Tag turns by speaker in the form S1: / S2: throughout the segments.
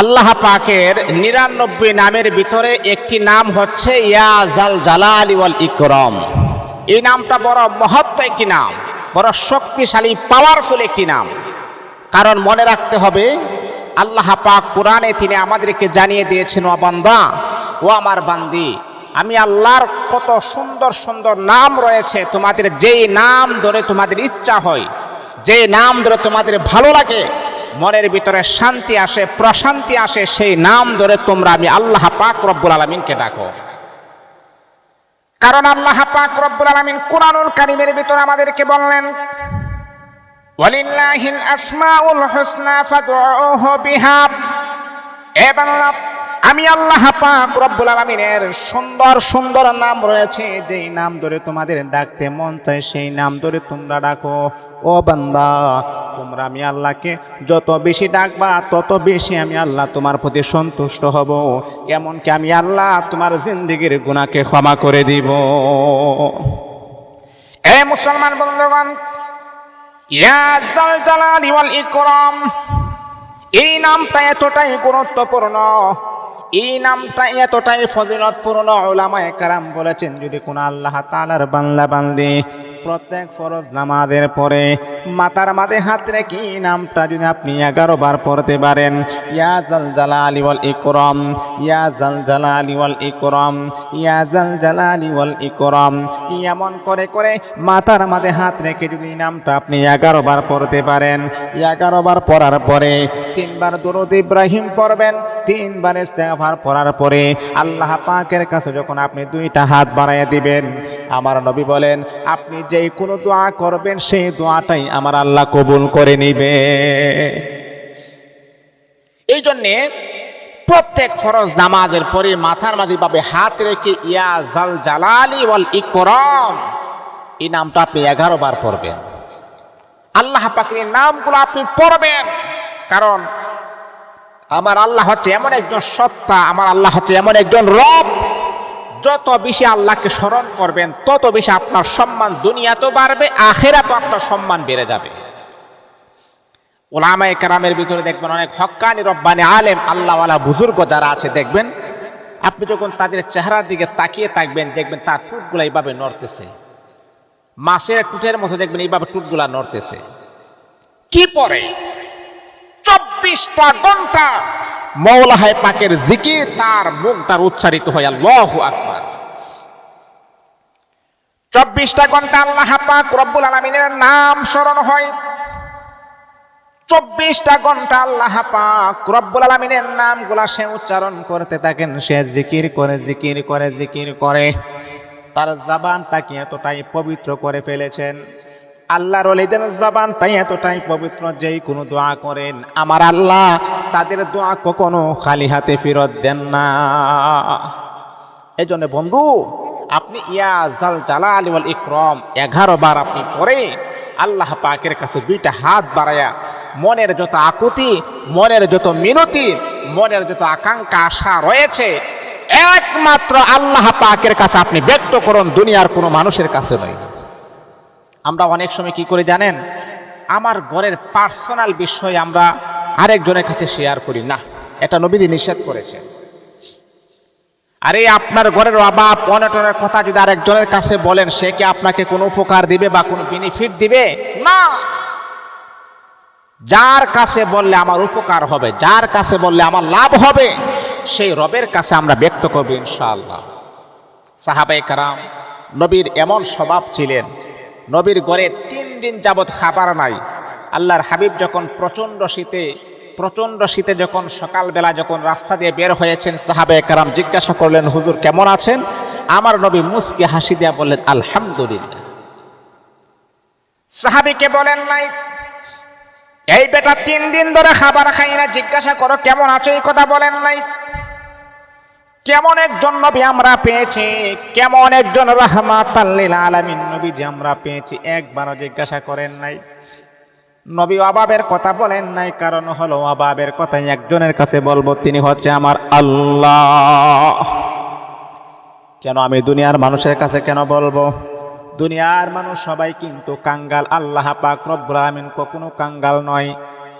S1: আল্লাহ পাকের নিরানব্বই নামের ভিতরে একটি নাম হচ্ছে ইয়া জাল জালালি ওয়াল ইকরম। এই নামটা বড় মহত্ব একটি নাম, বড় শক্তিশালী পাওয়ারফুল একটি নাম। কারণ মনে রাখতে হবে, আল্লাহ পাক কোরআনে তিনি আমাদেরকে জানিয়ে দিয়েছেন, ও বান্দা, ও আমার বান্দি, আমি আল্লাহর কত সুন্দর সুন্দর নাম রয়েছে, তোমাদের যেই নাম ধরে তোমাদের ইচ্ছা হয় যে নাম ধরে তোমাদের ভালো লাগে মনের ভিতরে শান্তি আসে, প্রশান্তি আসে, সেই নাম ধরে তোমরা আমি আল্লাহ পাক রব্বুল আলমিনকে ডাকো। কারণ আল্লাহ পাক রব্বুল আলমিন কোরআনুল কারিমের ভিতরে আমাদেরকে বললেন, ওয়ালিল্লাহিল আসমাউল হুসনা ফাদউহু বিহা। এ আমি আল্লাহ পাক রব্বুল আলামিনের সুন্দর সুন্দর নাম রয়েছে। যেই নাম ধরে তোমাদের ডাকতে মন চায়, সেই নাম ধরে তোমরা ডাকো। ও বান্দা, তোমরা আমি আল্লাহকে যত বেশি ডাকবা, তত বেশি আমি আল্লাহ তোমার প্রতি সন্তুষ্ট হব। এমনকি আমি আল্লাহ তোমার জিন্দিগির গুনাহকে ক্ষমা করে দিব। এ মুসলমান বন্ধুগণ, ইয়া জাল জালালি ওয়াল ইকরাম, এই নামটা এতটাই গুরুত্বপূর্ণ এই নামটা এতটাই ফজিলতপূর্ণ ওলামায়ে কারাম বলেছেন, যদি কোনো আল্লাহ তাআলার বান্দা বান্দি প্রত্যেক ফরজ নামাজের পরে মাতার মাঝে হাত রেখে নামটা যদি আপনি এগারো বার পড়তে পারেন, ইয়া জাল জালালি ওয়াল ইকরাম, ইয়া জাল জালালি ওয়াল ইকরম, ইয়া জাল জালালি ওয়াল ইকরাম, এমন করে করে মাতার মাঝে হাত রেখে যদি নামটা আপনি এগারো বার পড়তে পারেন, এগারো বার পড়ার পরে তিনবার দরুদ ইব্রাহিম পড়বেন তিনবার ইস্তেগফার পড়ার পরে আল্লাহ পাকের কাছে যখন আপনি দুইটা হাত বাড়াইয়া দিবেন, আমার নবী বলেন, আপনি যেই কোনো দোয়া করবেন, সেই দোয়াটাই আমার আল্লাহ কবুল করে নিবে। এই জন্যে প্রত্যেক ফরজ নামাজের পরে মাথার মাঝে পাবে হাত রেখে, ইয়া জাল জালালি ওয়াল ইকরম এই নামটা আপনি এগারো বার পড়বেন। আল্লাহ পাকের নামগুলো আপনি পড়বেন। কারণ আমার আল্লাহ হচ্ছে এমন একজন সত্তা, আমার আল্লাহ হচ্ছে এমন একজন রব। যত বেশি আল্লাহকে স্মরণ করবেন, তত বেশি আপনার সম্মান দুনিয়াতেও বাড়বে আখেরাতেও আপনার সম্মান বেড়ে যাবে। ওলামায়ে কেরামের ভিতরে দেখবেন অনেক হক্কানি, রব্বানি আলেম, আল্লাহওয়ালা বুজুর্গ যারা আছে, দেখবেন আপনি যখন তাদের চেহারার দিকে তাকিয়ে থাকবেন, দেখবেন তার টুটগুলা এইভাবে নড়তেছে। মাছের টুটের মতো দেখবেন এইভাবে টুটগুলা নড়তেছে। কি পরে? চব্বিশটা ঘণ্টা মৌলাহায় পাকের জিকির তার মুখ তার উচ্চারিত হয়, আল্লাহ আকবার। চব্বিশটা ঘণ্টা আল্লাহ পাক রব্বুল আলমিনের নাম স্মরণ হয়। চব্বিশটা ঘণ্টা আল্লাহ পাক রব্বুল আলমিনের নামগুলা সে উচ্চারণ করতে থাকেন, সে জিকির করে জিকির করে জিকির করে। তার জাবানটাকে এতটাই পবিত্র করে ফেলেছেন। আল্লাহর অলিদের জবান তাই এতটাই পবিত্র যেই কোনো দোয়া করেন। আমার আল্লাহ তাদের দোয়া কখনো খালি হাতে ফেরত দেন না। এই জন্য বন্ধু, আপনি ইয়া জাল জালা আলী ওয়াল ইকরম এগারো বার আপনি পরে আল্লাহ পাকের কাছে দুইটা হাত বাড়ায়া মনের যত আকুতি, মনের যত মিনতি, মনের যত আকাঙ্ক্ষা, আশা রয়েছে, একমাত্র আল্লাহ পাকের কাছে আপনি ব্যক্ত করুন, দুনিয়ার কোনো মানুষের কাছে নয়। আমরা অনেক সময় কি করে জানেন? আমার ঘরের পার্সোনাল বিষয় আমরা আরেকজনের কাছে শেয়ার করি। না, এটা নবীদি নিষেধ করেছে আরে, আপনার ঘরের অভাব, অনটনের কথা যদি আরেকজনের কাছে বলেন, সে কি আপনাকে কোনো উপকার দিবে বা কোনো বেনিফিট দিবে? না! যার কাছে বললে আমার উপকার হবে, যার কাছে বললে আমার লাভ হবে, সেই রবের কাছে আমরা ব্যক্ত করব ইনশাআল্লাহ। সাহাবাই কারাম, নবীর এমন স্বভাব ছিলেন নবীর ঘরে তিন দিন যাবৎ খাবার নাই। আল্লাহর হাবিব যখন প্রচণ্ড শীতে প্রচণ্ড শীতে যখন সকালবেলা যখন রাস্তা দিয়ে বের হয়েছেন সাহাবে কারাম জিজ্ঞাসা করলেন, হুজুর কেমন আছেন? আমার নবী মুসকে হাসি দিয়া বললেন, আলহামদুলিল্লাহ। সাহাবিকে বলেন নাই, এই বেটা তিন দিন ধরে খাবার খাই না, জিজ্ঞাসা করো কেমন আছো? এই কথা বলেন নাই। কেমন একজন নবী আমরা পেয়েছি, কেমন একজন রহমাত আলামিন নবী যে আমরা পেয়েছি, একবারও জিজ্ঞাসা করেন নাই। নবী অভাবের কথা বলেন নাই, কারণ হলো অভাবের কথা একজনের কাছে বলব, তিনি হচ্ছে আমার আল্লাহ। কেন আমি দুনিয়ার মানুষের কাছে কেন বলব? দুনিয়ার মানুষ সবাই কিন্তু কাঙ্গাল, আল্লাহ পাক আলামিন কখনো কাঙ্গাল নয়।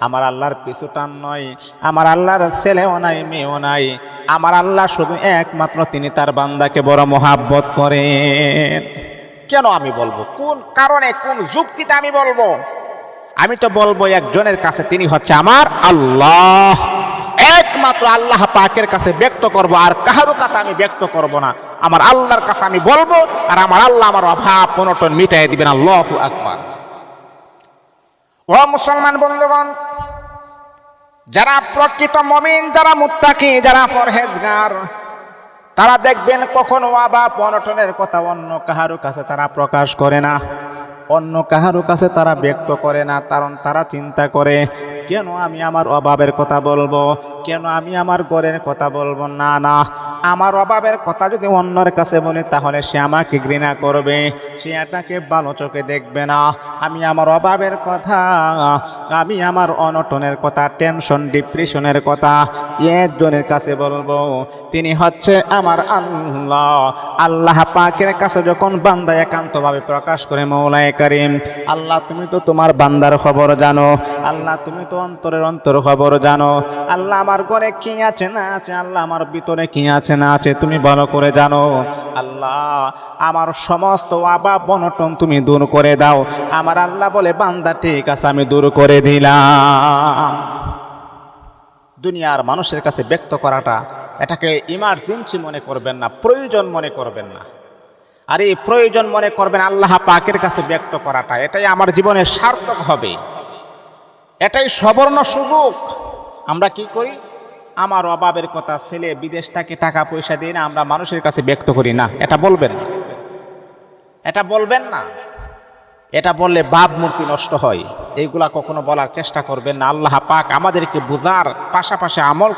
S1: আমার আল্লাহর পিছু টান নয় আমার আল্লাহর ছেলেও নাই, মেয়েও নাই, আমার আল্লাহ শুধু একমাত্র তিনি তার বান্দাকে বড় মোহাব্বত করেন। কেন আমি বলব? কোন কারণে, কোন যুক্তিতে আমি বলব? আমি তো বলব একজনের কাছে তিনি হচ্ছে আমার আল্লাহ। একমাত্র আল্লাহ পাকের কাছে ব্যক্ত করব, আর কাহারও কাছে আমি ব্যক্ত করব না। আমার আল্লাহর কাছে আমি বলব, আর আমার আল্লাহ আমার অভাব পনটন মিটাই দিবেন। আল্লাহ আকবার। ও মুসলমান বন্ধুগণ, যারা প্রকৃত মমিন, যারা মুত্তাকি, যারা ফরহেজগার তারা দেখবেন কখনো আবা পনটনের কথা অন্য কাহারও কাছে তারা প্রকাশ করে না। অন্য কাহারও কাছে তারা ব্যক্ত করে না, কারণ তারা চিন্তা করে, কেন আমি আমার অভাবের কথা বলব? কেন আমি আমার গড়ের কথা বলব? না না। আমার অভাবের কথা যদি অন্যের কাছে বলি, তাহলে সে আমাকে ঘৃণা করবে। সে এটাকে ভালো চোখে দেখবে না। আমি আমার অভাবের কথা, আমি আমার অনটনের কথা টেনশন ডিপ্রেশনের কথা একজনের কাছে বলব, তিনি হচ্ছে আমার আল্লাহ। আল্লাহ পাকের কাছে যখন বান্দা একান্তভাবে প্রকাশ করে, মৌলায় করিম, আল্লাহ তুমি তো তোমার বান্দার খবর জানো, আল্লাহ তুমি তো অন্তরের অন্তর খবর জানো, আল্লাহ আমার ঘরে কি আছে, না আছে, আল্লাহ আমার ভিতরে কি আছে না আছে, তুমি ভালো করে জানো। আল্লাহ, আমার সমস্ত আবাব বনটন তুমি দূর করে দাও। আমার আল্লাহ বলে, বান্দা, ঠিক আছে, আমি দূর করে দিলাম। দুনিয়ার মানুষের কাছে ব্যক্ত করাটা, এটাকে ইমার্জেন্সি মনে করবেন না, প্রয়োজন মনে করবেন না। আর এই প্রয়োজন মনে করবেন, আল্লাহ পাকের কাছে ব্যক্ত করাটা, এটাই আমার জীবনে সার্থক হবে। এটাই সবর্ণ সুযোগ। আমরা কি করি? আমার অভাবের কথা, ছেলে বিদেশ থেকে টাকা পয়সা দিয়ে না আমরা মানুষের কাছে ব্যক্ত করি না। এটা বলবেন না। এটা বলবেন না। এটা বললে বাপ মূর্তি নষ্ট হয়। এইগুলা কখনো বলার চেষ্টা করবেন না। আল্লাহ পাক আমাদেরকে বোঝার পাশাপাশি আমল